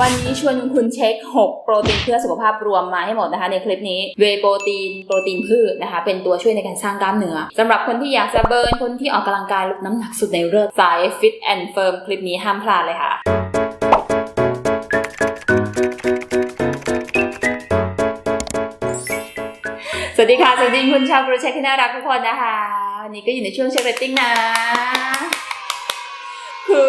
วันนี้ชวนคุณเช็ค 6 โปรตีนเพื่อสุขภาพรวมมาให้หมดนะคะ ในคลิปนี้ เวโปรตีน โปรตีนพืชนะคะ เป็นตัวช่วยในการสร้างกล้ามเนื้อสำหรับคนที่อยากจะเบิร์น คนที่ออกกำลังกายลดน้ำหนักสุดในเลิศสายฟิตแอนด์เฟิร์มคลิปนี้ห้ามพลาดเลยค่ะสวัสดีค่ะ สวัสดีคุณชาวโปรเช็คที่น่ารักทุกคนนะคะวันนี้ก็อยู่ในช่วงเช็คเรตติ้งนะคือ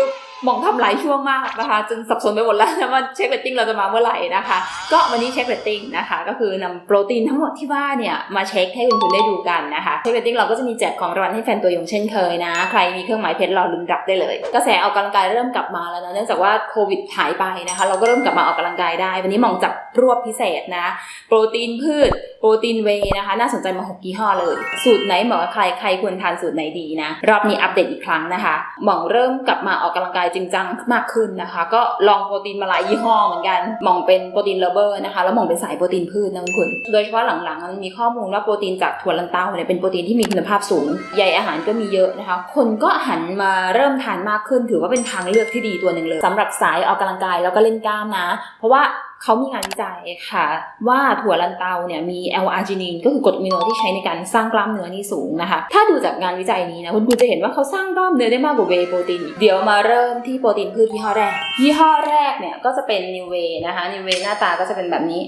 มองทำหลายช่วงมากนะคะจนสับสนไปหมดแล้วว่าเช็คเรตติ้งเราจะมาเมื่อไหร่นะคะ ก็วันนี้เช็คเรตติ้งนะคะ ก็คือนำโปรตีนทั้งหมดที่ว่าเนี่ยมาเช็คให้คุณคุณได้ดูกันนะคะเช็คเรตติ้งเราก็จะมีแจกของรางวัลให้แฟนตัวยงเช่นเคยนะ ใครมีเครื่องหมายเพชรรอลุ้นรับได้เลย กระแสออกกำลังกายเริ่มกลับมาแล้วนะเนื่องจากว่าโควิดหายไปนะคะ เราก็เริ่มกลับมาออกกำลังกายได้ วันนี้มองจับรวบพิเศษนะ โปรตีนพืช โปรตีนเวนะคะ น่าสนใจมา6ยี่ห้อเลย สูตรไหนเหมาะกับใครใครควรทานสูตรไหนดีนะรอบนี้อัปเดตอีกครั้งนะคะมองเริ่มกลับมาออกกำลังกายจริงจังมากขึ้นนะคะ ก็ลองโปรตีนมาหลายยี่ห้อเหมือนกันมองเป็นโปรตีนเลเบอร์นะคะแล้วมองเป็นสายโปรตีนพืชนะคุณโดยเฉพาะหลังๆมันมีข้อมูลว่าโปรตีนจากถั่วลันเต้าเนี่ยเป็นโปรตีนที่มีคุณภาพสูงใยอาหารก็มีเยอะนะคะ คนก็หันมาเริ่มทานมากขึ้น ถือว่าเป็นทางเลือกที่ดีตัวหนึ่งเลยสำหรับสายออกกำลังกายแล้วก็เล่นกล้ามนะ เพราะว่า เขามีงานวิจัยค่ะ ว่าถั่วลันเตาเนี่ยมีแอลอาร์จินินก็คือกรดอะมิโนที่ใช้ในการสร้างกล้ามเนื้อนี่สูงนะคะ ถ้าดูจากงานวิจัยนี้นะคุณคุณจะเห็นว่าเขาสร้างกล้ามเนื้อได้มากกว่าเวโปรตีนเดี๋ยวมาเริ่มที่โปรตีนพืชยี่ห้อแรก ยี่ห้อแรกเนี่ยก็จะเป็นนิวเวนะคะนิวเวหน้าตาก็จะเป็นแบบนี้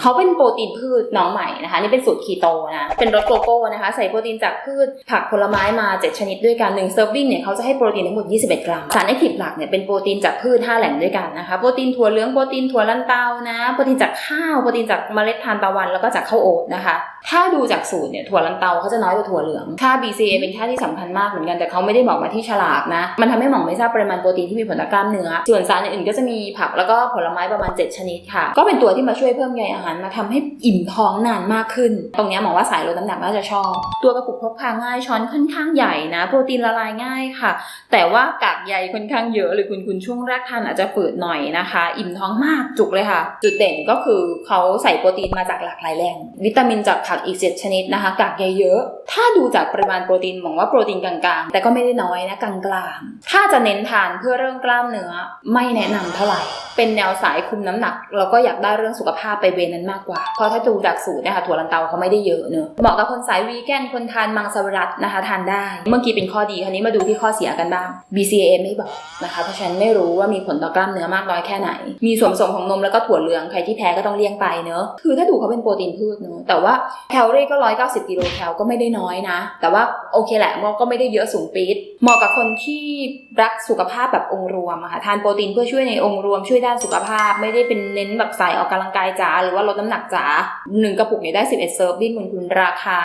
เขาเป็นโปรตีนพืชน้องใหม่นะคะ นี่เป็นสูตรคีโตนะเป็นรสโกโก้นะคะ ใส่โปรตีนจากพืชผักผลไม้มา 7 ชนิดด้วยกัน1เซิร์ฟวิ่งเนี่ยเขาจะให้โปรตีนทั้งหมด 21 กรัม สารแอคทีฟหลักเนี่ยเป็นโปรตีนจากพืช 5 แหล่งด้วยกันนะคะโปรตีนถั่วเหลืองโปรตีนถั่วลันเตานะโปรตีนจากข้าวโปรตีนจากเมล็ดทานตะวันแล้วก็จากข้าวโอ๊ตนะคะ ถ้าดูจากสูตรเนี่ยถั่วลันเตาเขาจะน้อยกว่าถั่วเหลืองค่า BCA เป็นค่าที่สำคัญมากเหมือนกันแต่เขาไม่ได้บอกมาที่ฉลากนะมันทำให้หมองไม่ทราบปริมาณโปรตีนที่มีผลต่อกล้ามเนื้อส่วนสารอื่นๆก็จะมีผักแล้วก็ผลไม้ประมาณ 7 ชนิดค่ะ ก็เป็นตัวที่มาช่วยเพิ่มใยอาหารมาทำให้อิ่มท้องนานมากขึ้น ตรงนี้หมอว่าสายลดน้ำหนักน่าจะชอบ ตัวกระปุกพกพาง่ายช้อนค่อนข้างใหญ่นะ โปรตีนละลายง่ายค่ะ แต่ว่ากากใยค่อนข้างเยอะหรือคุณคุณช่วงแรกทานอาจจะฝืดหน่อยนะคะ อิ่มท้องมากจุกเลยค่ะ จุดเด่นก็คือเขาใส่โปรตีนมาจากหลากหลายแหล่งวิตามินจากผักอีกเจ็ดชนิดนะคะ กากใยเยอะ ถ้าดูจากปริมาณโปรตีนมองว่าโปรตีนกลางๆ แต่ก็ไม่ได้น้อยนะกลางๆ ถ้าจะเน้นทานเพื่อเรื่องกล้ามเนื้อไม่แนะนำเท่าไหร่ เป็นแนวสายคุมน้ำหนัก แล้วก็อยากได้เรื่องสุขภาพไปเวรนั้นมากกว่า เพราะถ้าดูจากสูตรนะคะถั่วลันเตาเขาไม่ได้เยอะเนอะเหมาะกับคนสายวีแกนคนทานมังสวิรัตนะคะทานได้ เมื่อกี้เป็นข้อดีคราวนี้มาดูที่ข้อเสียกันบ้าง BCAA ไม่บอกนะคะ เพราะฉะนั้นไม่รู้ว่ามีผลต่อกล้ามเนื้อมากน้อยแค่ไหน มีส่วนผสมของนมแล้วก็ถั่วเหลืองใครที่แพ้ก็ต้องเลี่ยงไปเนอะคือถ้าดูเขาเป็นโปรตีนพืชเนอะแต่ว่าแคลอรี่ก็190กิโลแคลก็ไม่ได้น้อยนะ แต่ว่าโอเคแหละมันก็ไม่ได้เยอะสูงปี๊ดเหมาะกับคนที่รักสุขภาพแบบองค์รวมอะค่ะทานโปรตีนเพื่อช่วยในองค์รวมช่วยด้านสุขภาพ ไม่ได้เป็นเน้นแบบสายออกกำลังกายจ๋าหรือว่าลดน้ำหนักจ๋าหนึ่งกระปุกเนี่ยได้ 11 เซิร์ฟวิ่งคุณคุณราคา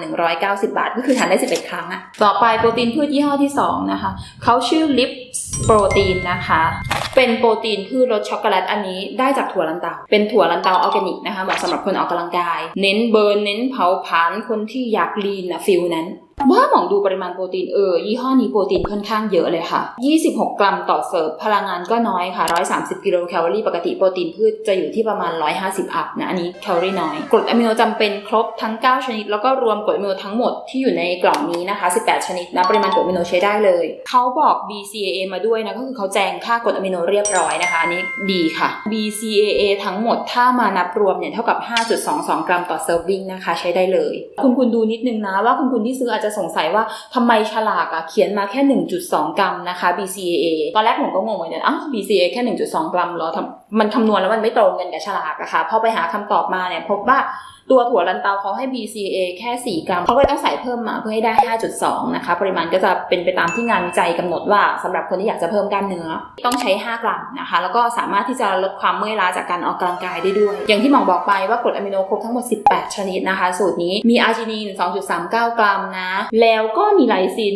1,190 บาท ก็คือทานได้ 11 ครั้งอะต่อไปโปรตีนพืชยี่ห้อที่ 2 นะคะ เขาชื่อลิปโปรตีนนะคะ เป็นโปรตีนพืชรสช็อกโกแลตอันนี้ได้จากถั่วลันเตา เป็นถั่วลันเตาออร์แกนิกนะคะเหมาะสำหรับคนออกกำลังกาย เน้นเบิร์นเน้นเผาผลาญคนที่อยากลีนอะฟิลนั้น ว่าหมองดูปริมาณโปรตีนเออยี่ห้อนี้โปรตีนค่อนข้างเยอะเลยค่ะ 26 กรัมต่อเสิร์ฟพลังงานก็น้อยค่ะ 130 กิโลแคลอรี่ปกติโปรตีนพืชจะอยู่ที่ประมาณ 150 อัพนะ อันนี้แคลอรี่น้อย กรดอะมิโนจำเป็นครบทั้ง 9 ชนิด แล้วก็รวมกรดอะมิโนทั้งหมดที่อยู่ในกล่องนี้นะคะ 18 ชนิดนะปริมาณกรดอะมิโนใช้ได้เลย เขาบอก BCAA มาด้วยนะก็คือเขาแจ้งค่ากรดอะมิโนเรียบร้อยนะคะอันนี้ดีค่ะ BCAA ทั้งหมดถ้ามานับรวมเนี่ยเท่ากับ 5.22 กรัมต่อเซิร์ฟวิ่งนะคะ ใช้ได้เลย คุณคุณดูนิดนึงนะว่าคุณคุณที่ซื้ออาจจะจะสงสัยว่าทำไมฉลากอะเขียนมาแค่ 1.2 กรัมนะคะ BCAA ตอนแรกผมก็งงเหมือนกันอ้าว BCAA แค่ 1.2 กรัมเหรอทำมันคำนวณแล้วมันไม่ตรงกันกับฉลากอะค่ะพอไปหาคำตอบมาเนี่ยพบว่าตัวถั่วลันเตาเขาให้ BCA แค่ 4 กรัมเขาก็เลยต้องใส่เพิ่มมาเพื่อให้ได้ 5.2 นะคะ ปริมาณก็จะเป็นไปตามที่งานวิจัยกำหนดว่าสำหรับคนที่อยากจะเพิ่มกล้ามเนื้อ ต้องใช้ 5 กรัมนะคะ แล้วก็สามารถที่จะลดความเมื่อยล้าจากการออกกำลังกายได้ด้วย อย่างที่หมองบอกไปว่ากรดอะมิโนครบทั้งหมด 18 ชนิดนะคะ สูตรนี้มีอาร์จินิน 2.39 กรัมนะ แล้วก็มีไลซิน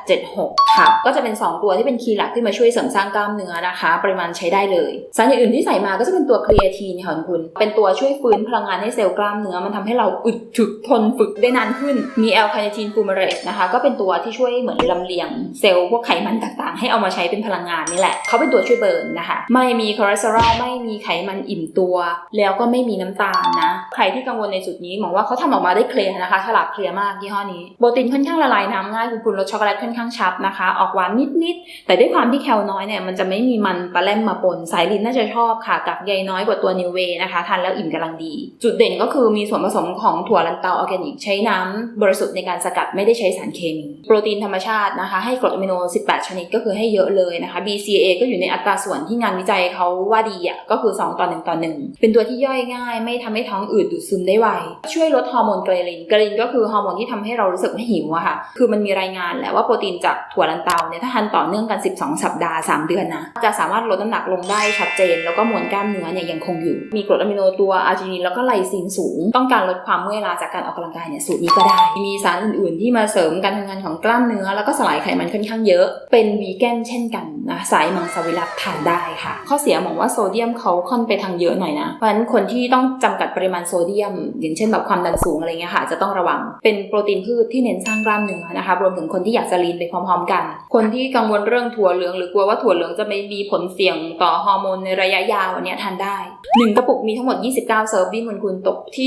1.876 ค่ะ ก็จะเป็น 2 ตัวที่เป็นคีย์หลักที่มาช่วยเสริมสร้างกล้ามเนื้อนะคะ ปริมาณใช้ได้เลยสาารอื่นที่ใส่มาก็จะเป็นตัวครีเอทีนค่ะคุณ เป็นตัวช่วยฟื้นพลังงานให้เซลล์กล้ามเนื้อ มันทำให้เราอึดถึกทนฝึกได้นานขึ้น มีแอลคาเนทีนฟูมาเรตนะคะ ก็เป็นตัวที่ช่วยเหมือนลำเลียงเซลล์พวกไขมันต่างๆ ให้เอามาใช้เป็นพลังงานนี่แหละ เขาเป็นตัวช่วยเบิร์นนะคะ ไม่มีคอเลสเตอรอล ไม่มีไขมันอิ่มตัว แล้วก็ไม่มีน้ำตาลนะ ใครที่กังวลในจุดนี้มองว่าเขาทำออกมาได้เคลียร์นะคะ ฉลากเคลียร์มากยี่ห้อนี้ โปรตีนค่อนข้างละลายน้ำง่ายคุณคุณรสช็อกโกแลตค่อนข้างชัดนะคะ ออกหวานนิดๆ แต่ด้วยความที่แคลน้อยเนี่ย มันจะไม่มีมันปลาแรมมาปน สายลินน่าจะชอบค่ะกับใยน้อยกว่าตัวนิวเวนะคะทานแล้วอิ่มกำลังดี จุดเด่นก็คือมีส่วนผสมของถั่วลันเตาออร์แกนิก ใช้น้ำบริสุทธิ์ในการสกัดไม่ได้ใช้สารเคมี โปรตีนธรรมชาตินะคะ ให้กรดอะมิโน 18 ชนิดก็คือให้เยอะเลยนะคะ BCA ก็อยู่ในอัตราส่วนที่งานวิจัยเขาว่าดีอะก็คือ 2 ต่อ 1 ต่อ 1 เป็นตัวที่ย่อยง่าย ไม่ทำให้ท้องอืดดูดซึมได้ไว ช่วยลดฮอร์โมนเกรลินเกรลินก็คือฮอร์โมนที่ทำให้เรารู้สึกว่หิวอะค่ะ คือมันมีรายงานแหละว่าโปรตีนจากถั่วลันเตาเนี่ยถ้าทานต่อเนื่องกัน 12 สัปดาห์ 3 เดือนนะจะสามารถลดน้ำหนักลงได้ชัดเจน แล้วก็มวลกล้ามเนื้อเนี่ยยังคงอยู่ มีกรดอะมิโนตัวอาร์จินินแล้วก็ไลซีนสูง ต้องการลดความเมื่อยล้าจากการออกกำลังกายเนี่ยสูตรนี้ก็ได้ มีสารอื่นๆ ที่มาเสริมการทำงานของกล้ามเนื้อ แล้วก็สลายไขมันค่อนข้างเยอะ เป็นวีแกนเช่นกันนะสายมังสวิรัตทานได้ค่ะ ข้อเสียมองว่าโซเดียมเขาค่อนไปทางเยอะหน่อยนะ เพราะฉะนั้นคนที่ต้องจำกัดปริมาณโซเดียม อย่างเช่นแบบความดันสูงอะไรเงี้ยค่ะจะต้องระวัง เป็นโปรตีนพืชที่เน้นสร้างกล้ามเนื้อนะคะรวมถึงคนที่อยากจะลีนไปพร้อม ๆ กัน คนที่กังวลเรื่องถั่วเหลืองหรือกลัวว่าถั่วเหลืองจะไม่มีผลเสี่ยงต่อฮอร์โมนในระยะยาวอันเนี้ยทานได้ 1 กระปุกมีทั้งหมด 29 เซิร์ฟวิ่งคุณคุณตกที่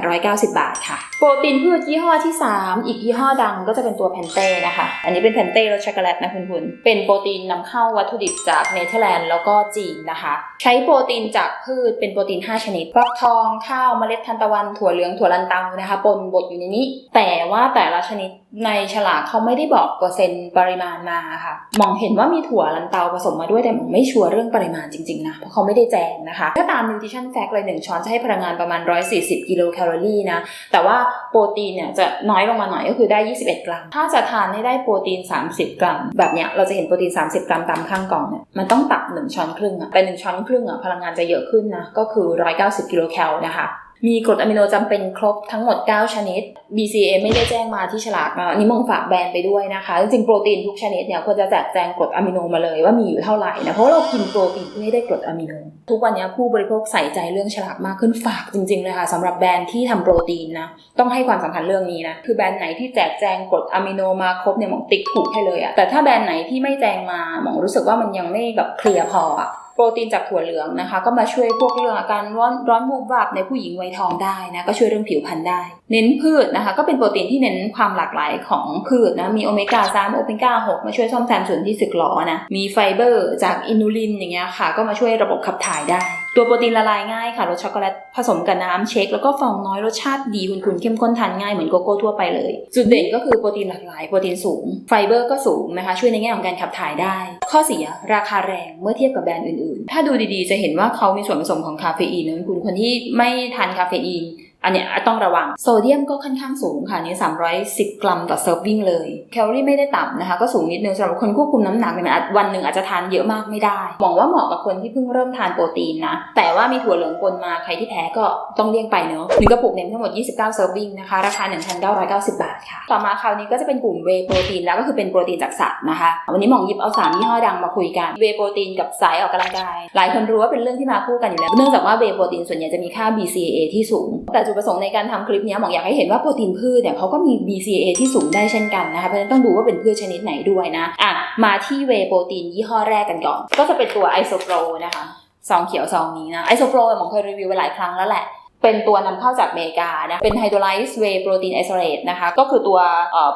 1,890 บาทค่ะ โปรตีนพืชยี่ห้อที่ 3 อีกยี่ห้อดังก็จะเป็นตัวแพนเต้นะคะ อันนี้เป็นแพนเต้รสช็อกโกแลตนะคุณคุณเป็นโปรตีนนำเข้าวัตถุดิบจากเนเธอร์แลนด์แล้วก็จีนนะคะ ใช้โปรตีนจากพืชเป็นโปรตีน 5 ชนิดฟักทองข้าวเมล็ดทานตะวันถั่วเหลืองถั่วลันเตานะคะปนบดอยู่ในนี้ แต่ว่าแต่ละชนิด ในฉลากเขาไม่ได้บอกเปอร์เซ็นต์ปริมาณมาค่ะ มองเห็นว่ามีถั่วลันเตาผสมมาด้วยแต่มองไม่ชัวร์เรื่องปริมาณจริงๆนะเพราะเขาไม่ได้แจ้งนะคะ ถ้าตาม nutrition fact เลยหนึ่งช้อนจะให้พลังงานประมาณ 140 กิโลแคลอรี่นะ แต่ว่าโปรตีนเนี่ยจะน้อยลงมาหน่อยก็คือได้ 21 กรัม ถ้าจะทานให้ได้โปรตีน 30 กรัม แบบเนี้ยเราจะเห็นโปรตีน 30 กรัมตามข้างกล่องเนี่ยมันต้องตัก1ช้อนครึ่งอะแต่1ช้อนครึ่งอะพลังงานจะเยอะขึ้นนะก็คือ 190 กิโลแคลนะคะ มีกรดอะมิโนจำเป็นครบทั้งหมด 9 ชนิด BCA ไม่ได้แจ้งมาที่ฉลากนะอันนี้มองฝากแบรนด์ไปด้วยนะคะ จริงโปรตีนทุกชนิดเนี่ยควรจะแจกแจงกรดอะมิโนมาเลยว่ามีอยู่เท่าไหร่นะเพราะเรากินโปรตีนเพื่อให้ได้กรดอะมิโน ทุกวันนี้ผู้บริโภคใส่ใจเรื่องฉลากมากขึ้นฝากจริงๆเลยค่ะสำหรับแบรนด์ที่ทำโปรตีนนะต้องให้ความสำคัญเรื่องนี้นะคือแบรนด์ไหนที่แจกแจงกรดอะมิโนมาครบเนี่ยมองติ๊กถูกให้เลยอะแต่ถ้าแบรนด์ไหนที่ไม่แจงมาหมองรู้สึกว่ามันยังไม่แบบเคลียร์พออะ โปรตีนจากถั่วเหลืองนะคะ ก็มาช่วยพวกเรื่องอาการร้อนร้อนวูบวาบในผู้หญิงวัยทองได้นะก็ช่วยเรื่องผิวพรรณได้ เน้นพืชนะคะ ก็เป็นโปรตีนที่เน้นความหลากหลายของพืชนะมีโอเมก้า3โอเมก้า6มาช่วยซ่อมแซมส่วนที่สึกหรอนะมีไฟเบอร์จากอินูลินอย่างเงี้ยค่ะ ก็มาช่วยระบบขับถ่ายได้ ตัวโปรตีนละลายง่ายค่ะรสช็อกโกแลตผสมกับน้ำเชคแล้วก็ฟองน้อยรสชาติดีคุณๆเข้มข้นทานง่ายเหมือนโกโก้ทั่วไปเลย จุดเด่นก็คือโปรตีนหลากหลายโปรตีนสูง ไฟเบอร์ก็สูงนะคะ ช่วยในแง่ของการขับถ่ายได้ ข้อเสียราคาแรงเมื่อเทียบกับแบรนด์อื่นๆ ถ้าดูดีๆ จะเห็นว่าเขามีส่วนผสมของคาเฟอีนนะคุณคนที่ไม่ทานคาเฟอีน อันนี้ต้องระวังโซเดียมก็ค่อนข้างสูงค่ะนี้ 310 กรัมต่อเซิร์ฟวิ่งเลย แคลอรี่ไม่ได้ต่ำนะคะ ก็สูงนิดนึงสำหรับคนควบคุมน้ำหนักเนี่ยมันวันหนึ่งอาจจะทานเยอะมากไม่ได้มองว่าเหมาะกับคนที่เพิ่งเริ่มทานโปรตีนนะ แต่ว่ามีถั่วเหลืองปนมาใครที่แพ้ก็ต้องเลี่ยงไปเนอะหนึ่งกระปุกเนี่ยมีทั้งหมด 29 เซิร์ฟวิ่งนะคะ ราคา 1,990 บาทค่ะ ต่อมาคราวนี้ก็จะเป็นกลุ่มเวโปรตีนแล้วก็คือเป็นโปรตีนจากสัตว์นะคะ วันนี้มองหยิบเอา3ยี่ห้อดังมาคุยกันเวโปรตีนกับสายออกกำลังกาย หลายคนรู้ว่าเป็นเรื่องที่มาคู่กันอยู่แล้ว เนื่องจากว่าเวโปรตีนส่วนใหญ่จะมีค่า BCAA ที่สูงแต่จดประสงค์ในการทำคลิปนี้หมองอยากให้เห็นว่าโปรตีนพืชเนี่ยเขาก็มี BCAA ที่สูงได้เช่นกันนะคะ เพราะฉะนั้นต้องดูว่าเป็นพืชชนิดไหนด้วยนะ อะ มาที่เวโปรตีนยี่ห้อแรกกันก่อน ก็จะเป็นตัวไอโซโปรนะคะ ซองเขียวซองนี้นะ ไอโซโปรหมองเคยรีวิวไปหลายครั้งแล้วแหละ เป็นตัวนำเข้าจากอเมริกานะ เป็นไฮโดรไลซ์เวย์โปรตีนไอโซเลตนะคะ ก็คือตัว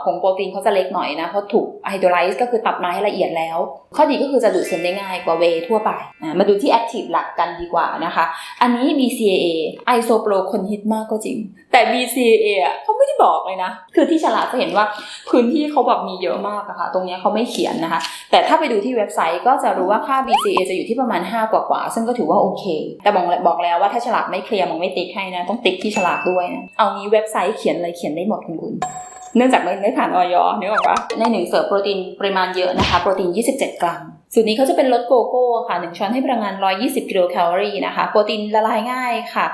ผงโปรตีนเขาจะเล็กหน่อยนะ เพราะถูกไฮโดรไลซ์ก็คือตัดมาให้ละเอียดแล้ว ข้อดีก็คือจะดูดซึมได้ง่ายกว่าเวทั่วไปนะมาดูที่แอคทีฟหลักกันดีกว่านะคะ อันนี้ BCAA ไอโซโปรคนฮิตมากก็จริง แต่ BCAA เขาไม่ได้บอกเลยนะ คือที่ฉลาดจะเห็นว่าพื้นที่เขาแบบมีเยอะมากอะค่ะ ตรงเนี้ยเขาไม่เขียนนะคะ แต่ถ้าไปดูที่เว็บไซต์ก็จะรู้ว่าค่า BCA จะอยู่ที่ประมาณ 5 กว่ากว่าซึ่งก็ถือว่าโอเค แต่บอกบอกแล้วว่าถ้าฉลากไม่เคลียร์มองไม่ติ๊กให้นะ ต้องติ๊กที่ฉลากด้วยนะ เอางี้เว็บไซต์เขียนอะไรเขียนได้หมดคุณคุณเนื่องจากไม่ไม่ผ่านออยนึกออกปะในหนึ่งเสิร์ฟโปรตีนปริมาณเยอะนะคะ โปรตีน 27 กรัม สูตรนี้เขาจะเป็นรสโกโก้ค่ะหนึ่งช้อนให้พลังงาน 120 กิโลแคลอรี่นะคะ โปรตีนละลายง่ายค่ะ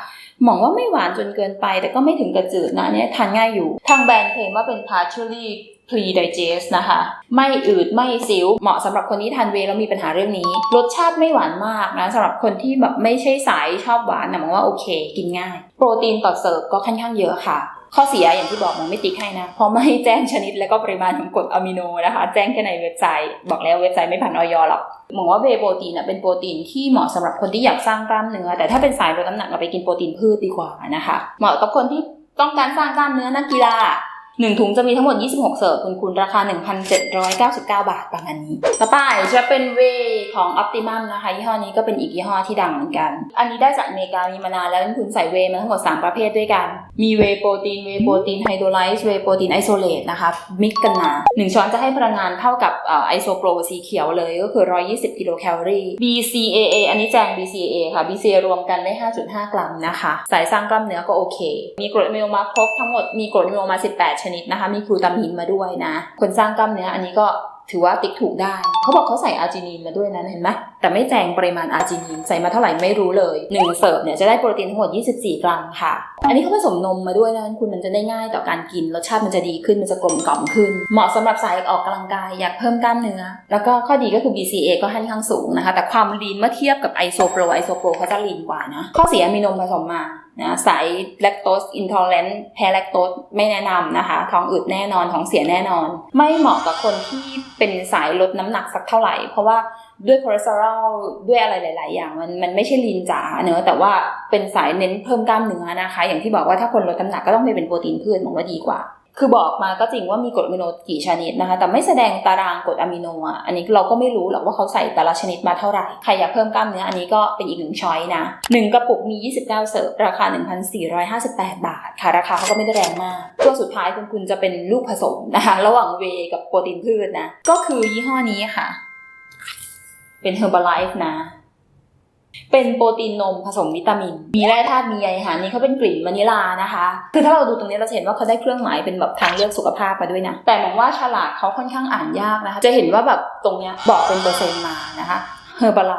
มองว่าไม่หวานจนเกินไป แต่ก็ไม่ถึงกับจืดนะเนี่ยทานง่ายอยู่ ทางแบรนด์เคลมว่าเป็น partially pre digest นะคะ ไม่อืดไม่สิว เหมาะสำหรับคนที่ทานเวแล้วมีปัญหาเรื่องนี้ รสชาติไม่หวานมากนะสำหรับคนที่แบบไม่ใช่สายชอบหวานนะมองว่าโอเค กินง่าย โปรตีนต่อเสิร์ฟก็ค่อนข้างเยอะค่ะ ข้อเสียอย่างที่บอกมองไม่ติ๊กให้นะ เพราะไม่แจ้งชนิดและก็ปริมาณของกรดอะมิโนนะคะ แจ้งแค่ในเว็บไซต์ บอกแล้วเว็บไซต์ไม่ผ่านออยหรอกมองว่าเวโปรตีนเป็นโปรตีนที่เหมาะสำหรับคนที่อยากสร้างกล้ามเนื้อ แต่ถ้าเป็นสายลดน้ำหนักเราไปกินโปรตีนพืชดีกว่านะคะ เหมาะกับคนที่ต้องการสร้างกล้ามเนื้อนักกีฬา หนึ่งถุงจะมีทั้งหมด 26 เสิร์ฟคุณคุณราคา 1,799 บาทประมาณนี้ ต่อไปจะเป็นเวของ Optimum นะคะ ยี่ห้อนี้ก็เป็นอีกยี่ห้อที่ดังเหมือนกัน อันนี้ได้จากอเมริกามีมานานแล้วคุณใส่เวมาทั้งหมด 3 ประเภทด้วยกัน มีเวโปรตีน เวโปรตีนไฮโดรไลซ์เวโปรตีนไอโซเลตนะคะ มิกกันมา 1 ช้อนจะให้พลังงานเท่ากับไอโซโปรสีเขียวเลยก็คือ 120 กิโลแคลอรี่ BCAA อันนี้แจง BCAA ค่ะ BCAA รวมกันได้ 5.5 กรัมนะคะ สายสร้างกล้ามเนื้อก็โอเค มีกรดอะมิโนมาครบทั้งหมดมีกรดอะมิโนมา 18ชนิดนะคะ มีกลูตามินมาด้วยนะ คนสร้างกล้ามเนื้ออันนี้ก็ถือว่าติ๊กถูกได้ เขาบอกเขาใส่อาร์จินีนมาด้วยนะเห็นไหมแต่ไม่แจงปริมาณอาร์จินีนใส่มาเท่าไหร่ไม่รู้เลยหนึ่งเสิร์ฟเนี่ยจะได้โปรตีนทั้งหมด 24 กรัมค่ะ อันนี้เขาผสมนมมาด้วยนะคุณมันจะได้ง่ายต่อการกิน รสชาติมันจะดีขึ้น มันจะกลมกล่อมขึ้น เหมาะสำหรับสายออกกำลังกาย อยากเพิ่มกล้ามเนื้อ แล้วก็ข้อดีก็คือ BCA ก็ค่อนข้างสูงนะคะ แต่ความลีนเมื่อเทียบกับไอโซโปรไอโซโปรเขาจะลีนกว่านะ ข้อเสียมีนมผสมมานะสายแลคโตสอินทอลเรนต์แพ้แลคโตสไม่แนะนำนะคะ ท้องอืดแน่นอน ท้องเสียแน่นอน ไม่เหมาะกับคนที่เป็นสายลดน้ำหนักสักเท่าไหร่ เพราะว่าด้วยคอเลสเตอรอลด้วยอะไรหลาย ๆ อย่างมันมันไม่ใช่ลีนจ๋าเนอะแต่ว่าเป็นสายเน้นเพิ่มกล้ามเนื้อนะคะ อย่างที่บอกว่าถ้าคนลดน้ำหนักก็ต้องไปเป็นโปรตีนพืชมองว่าดีกว่า คือบอกมาก็จริงว่ามีกรดอะมิโนกี่ชนิดนะคะ แต่ไม่แสดงตารางกรดอะมิโนอะ อันนี้เราก็ไม่รู้หรอกว่าเขาใส่แต่ละชนิดมาเท่าไหร่ ใครอยากเพิ่มกล้ามเนื้ออันนี้ก็เป็นอีกหนึ่งช้อยนะหนึ่งกระปุกมี 29 เสิร์ฟราคา 1,458 บาท ค่ะ ราคาเขาก็ไม่ได้แรงมาก ตัวสุดท้ายคุณคุณจะเป็นลูกผสมนะคะ ระหว่างเวกับโปรตีนพืชนะ ก็คือยี่ห้อนี้ค่ะ เป็น Herbalife นะ เป็นโปรตีนนมผสมวิตามิน มีแร่ธาตุมีใยอาหารนี่เขาเป็นกลิ่นวานิลานะคะ คือถ้าเราดูตรงนี้เราเห็นว่าเขาได้เครื่องหมายเป็นแบบทางเลือกสุขภาพมาด้วยนะ แต่มองว่าฉลากเขาค่อนข้างอ่านยากนะคะ จะเห็นว่าแบบตรงเนี้ยบอกเป็นเปอร์เซ็นต์มานะคะเฮอร์บาไล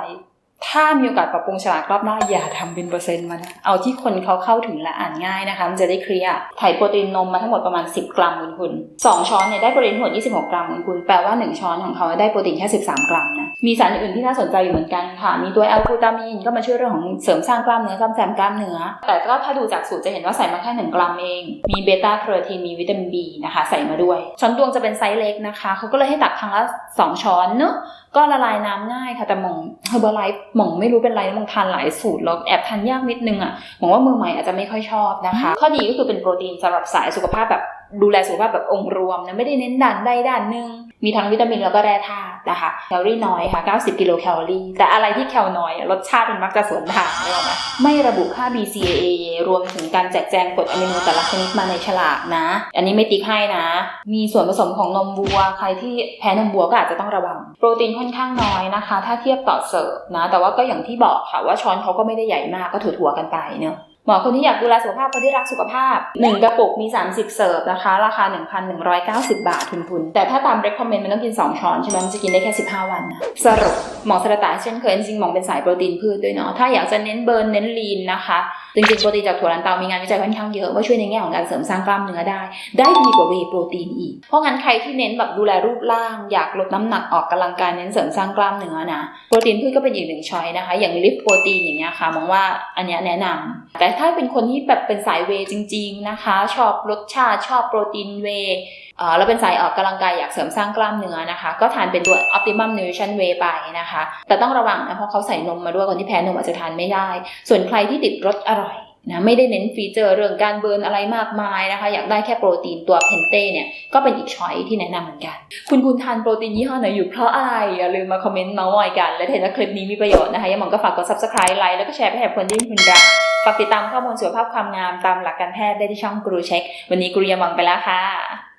ถ้ามีโอกาสปรับปรุงฉลากรอบหน้าอย่าทำเป็นเปอร์เซ็นต์มานเอาที่คนเขาเข้าถึงและอ่านง่ายนะคะมันจะได้เคลียร์ไถ่โปรตีนนมมาทั้งหมดประมาณ 10 กรัมคุณคุณสองช้อนเนี่ยได้โปรตีนทั้งหมด26 กรัมคุณคุณแปลว่า 1 ช้อนของเขาได้โปรตีนแค่ 13 กรัมนะมีสารอื่นที่น่าสนใจอยู่เหมือนกันค่ะ มีตัวแอลกูตามีนก็มาช่วยเรื่องของเสริมสร้างกล้ามเนื้อซ่อมแซมกล้ามเนื้อ แต่ก็ถ้าดูจากสูตรจะเห็นว่าใส่มาแค่ 1 กรัมเอง มีเบต้าแคโรทีนมีวิตามิน B นะคะใส่มาด้วย ช้อนตวงจะเป็นไซส์เล็กนะคะเขาก็เลยให้ตักครั้งละ2ช้อนเนอะก็ละลายน้ำง่ายค่ะแต่มองเฮอร์บ l ไลฟ์หม่องไม่รู้เป็นไรนะหม่องทานหลายสูตรแล้วแอบทานยากนิดนึงอะหม่องว่ามือใหม่อาจจะไม่ค่อยชอบนะคะ ข้อดีก็คือเป็นโปรตีนสำหรับสายสุขภาพแบบดูแลสุขภาพแบบองค์รวมนะไม่ได้เน้นด้านใดด้านหนึ่ง มีทั้งวิตามินแล้วก็แร่ธาตุนะคะ แคลอรี่น้อยค่ะ 90 กิโลแคลอรี่ แต่อะไรที่แคลน้อย รสชาติมันมักจะสวนทางไม่หรอกไหมไม่ระบุค่า BCAA รวมถึงการแจกแจงกรดอะมิโนแต่ละชนิดมาในฉลากนะ อันนี้ไม่ติ๊กให้นะ มีส่วนผสมของนมวัว ใครที่แพ้นมวัวก็อาจจะต้องระวัง โปรตีนค่อนข้างน้อยนะคะ ถ้าเทียบต่อเสิร์ฟนะ แต่ว่าก็อย่างที่บอกค่ะว่าช้อนเขาก็ไม่ได้ใหญ่มากก็ถั่วๆกันไปเนอะ หมอคนที่อยากดูแลสุขภาพคนที่รักสุขภาพ 1 กระปุกมี 30 เสิร์ฟนะคะ ราคา 1,190 บาททุนๆแต่ถ้าตาม recommend มันต้องกิน 2 ช้อนใช่ไหมมันจะกินได้แค่ 15 วันนะสรุปหมอสระตาเช่นเคยจริงๆหมองเป็นสายโปรตีนพืชด้วยเนาะถ้าอยากจะเน้นเบิร์นเน้นลีนนะคะจริงๆโปรตีนจากถั่วลันเตามีงานวิจัยค่อนข้างเยอะว่าช่วยในแง่ของการเสริมสร้างกล้ามเนื้อได้ ได้ดีกว่าเวย์โปรตีนอีก เพราะงั้นใครที่เน้นแบบดูแลรูปร่าง อยากลดน้ำหนักออกกำลังกายเน้นเสริมสร้างกล้ามเนื้อนะโปรตีนพืชก็เป็นอีกหนึ่งช้อยนะคะ อย่างลิฟโปรตีนอย่างเงี้ยค่ะมองว่าอันเนี้ยแนะนำแต่ถ้าเป็นคนที่แบบเป็นสายเวจริง ๆนะคะ ชอบรสชาติชอบโปรตีนเวเอ่อแล้วเป็นสายออกกำลังกายอยากเสริมสร้างกล้ามเนื้อนะคะ ก็ทานเป็นตัว Optimum Nutrition Way ไปนะคะ แต่ต้องระวังนะเพราะเขาใส่นมมาด้วยคนที่แพ้นมอาจจะทานไม่ได้ ส่วนใครที่ติดรสอร่อย นะไม่ได้เน้นฟีเจอร์เรื่องการเบิร์นอะไรมากมายนะคะ อยากได้แค่โปรตีนตัวเพนเต้เนี่ย ก็เป็นอีกช้อยที่แนะนำเหมือนกัน คุณคุณทานโปรตีนยี่ห้อไหนอยู่เพราะอะไร อย่าลืมมาคอมเมนต์มาวอยกัน และถ้าเห็นว่าคลิปนี้มีประโยชน์นะคะยังมองก็ฝากกด subscribe ไลค์แล้วก็แชร์ไปให้คนที่คุณรักฝากติดตามข้อมูลสุขภาพความงามตามหลักการแพทย์ได้ที่ช่องกรูเช็ค วันนี้กรูยามังไปแล้วค่ะ